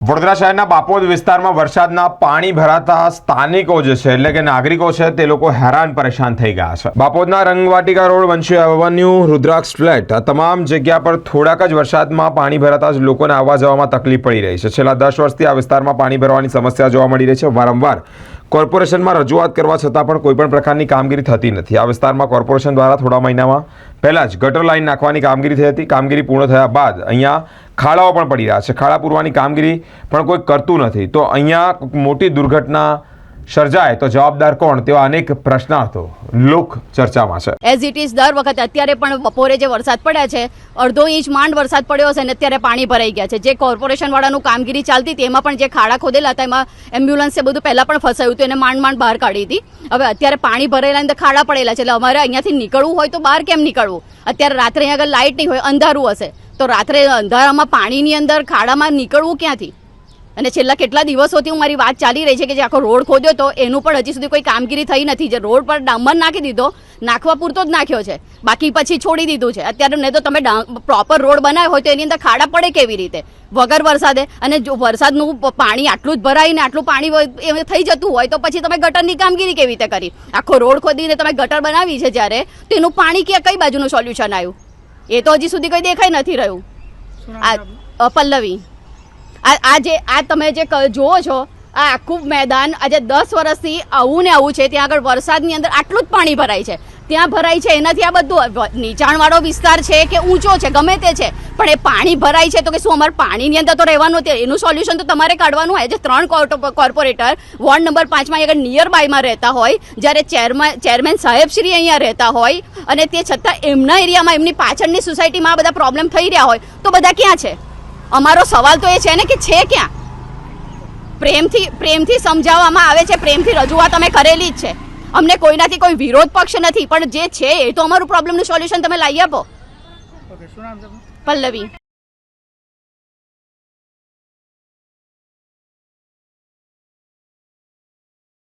વડોદરા શહેરના બાપોદ વિસ્તારમાં વરસાદના પાણી ભરાતા સ્થાનિકો જે છે, એટલે કે નાગરિકો છે, તે લોકો હેરાન પરેશાન થઈ ગયા છે. બાપોદના Rangvatika road, Vanshi avenue, Rudraksh flat આ તમામ જગ્યા પર થોડાક જ વરસાદમાં પાણી ભરાતા જ લોકોને આવવા જવામાં તકલીફ પડી રહી છે. છેલ્લા દસ વર્ષથી આ વિસ્તારમાં પાણી ભરવાની સમસ્યા જોવા મળી રહી છે. વારંવાર કોર્પોરેશનમાં રજૂઆત કરવા છતાં પણ કોઈપણ પ્રકારની કામગીરી થતી નથી. આ વિસ્તારમાં કોર્પોરેશન દ્વારા થોડા મહિનામાં પહેલા જ ગટર લાઈન નાખવાની કામગીરી થઈ હતી. કામગીરી પૂર્ણ થયા બાદ અહીંયા ખાડાઓ પણ પડી રહ્યા છે. ખાડા પૂરવાની કામગીરી પણ કોઈ કરતું નથી. તો અહીંયા મોટી દુર્ઘટના સર્જાય તો જવાબદાર કોણ તેવા અનેક પ્રશ્નાર્થો લોક ચર્ચામાં છે. એઝ ઇટ ઇઝ દર વખતે અત્યારે પણ બપોરે જે વરસાદ પડ્યા છે, અડધો ઇંચ માંડ વરસાદ પડ્યો હશે ને અત્યારે પાણી ભરાઈ ગયા છે. જે કોર્પોરેશન વાળાનું કામગીરી ચાલતી હતી, એમાં પણ જે ખાડા ખોદેલા હતા, એમાં એમ્બ્યુલન્સે બધું પહેલાં પણ ફસાયું હતું, એને માંડ માંડ બહાર કાઢી હતી. હવે અત્યારે પાણી ભરેલા અંદર ખાડા પડેલા છે, એટલે અમારે અહીંયાથી નીકળવું હોય તો બહાર કેમ નીકળવું? અત્યારે રાત્રે અહીંયા આગળ લાઇટ નહીં હોય, અંધારું હશે. તો રાત્રે અંધારામાં પાણીની અંદર ખાડામાં નીકળવું ક્યાંથી? અને છેલ્લા કેટલા દિવસોથી હું મારી વાત ચાલી રહી છે કે જે આખો રોડ ખોદ્યો તો એનું પણ હજી સુધી કોઈ કામગીરી થઈ નથી. જે રોડ પર ડામર નાખી દીધો નાખવા પૂરતો જ નાખ્યો છે. બાકી પછી છોડી દીધું છે. અત્યારે નહીં તો તમે પ્રોપર રોડ બનાવ્યો હોય તો એની અંદર ખાડા પડે કેવી રીતે? વગર વરસાદે. અને જો વરસાદનું પાણી આટલું જ ભરાઈને આટલું પાણી એ થઈ જતું હોય તો પછી તમે ગટરની કામગીરી કેવી રીતે કરી? આખો રોડ ખોદીને તમે ગટર બનાવી છે જ્યારે તો એનું પાણી ક્યાં કઈ બાજુનું સોલ્યુશન આવ્યું? એ તો હજી સુધી કોઈ દેખાઈ નથી રહ્યું. આ પલ્લવી. આ જે આ તમે જે જુઓ છો, આ આખું મેદાન આજે દસ વર્ષથી આવું ને આવું છે. ત્યાં આગળ વરસાદની અંદર આટલું જ પાણી ભરાય છે. ત્યાં ભરાય છે એનાથી આ બધું. નીચાણવાળો વિસ્તાર છે કે ઊંચો છે, ગમે તે છે. પણ એ પાણી ભરાય છે તો કે શું અમારે પાણીની અંદર તો રહેવાનું તે એનું સોલ્યુશન તો તમારે કાઢવાનું હોય. જે ત્રણ કોર્પોરેટર વોર્ડ નંબર પાંચમાં આગળ નિયર બાયમાં રહેતા હોય, જ્યારે ચેરમેન ચેરમેન સાહેબશ્રી અહીંયા રહેતા હોય, અને તે છતાં એમના એરિયામાં એમની પાછળની સોસાયટીમાં આ બધા પ્રોબ્લેમ થઈ રહ્યા હોય. તો બધા ક્યાં છે? અમારો સવાલ તો એ છે ને કે છે ક્યાં? પ્રેમથી પ્રેમથી સમજાવવામાં આવે છે પ્રેમથી રજૂઆત અમે કરેલી જ છે. અમને કોઈનાથી કોઈ વિરોધ પક્ષ નથી પણ જે છે એ તો અમારું પ્રોબ્લેમનું સોલ્યુશન તમે લાવી આપો? પલ્લવી.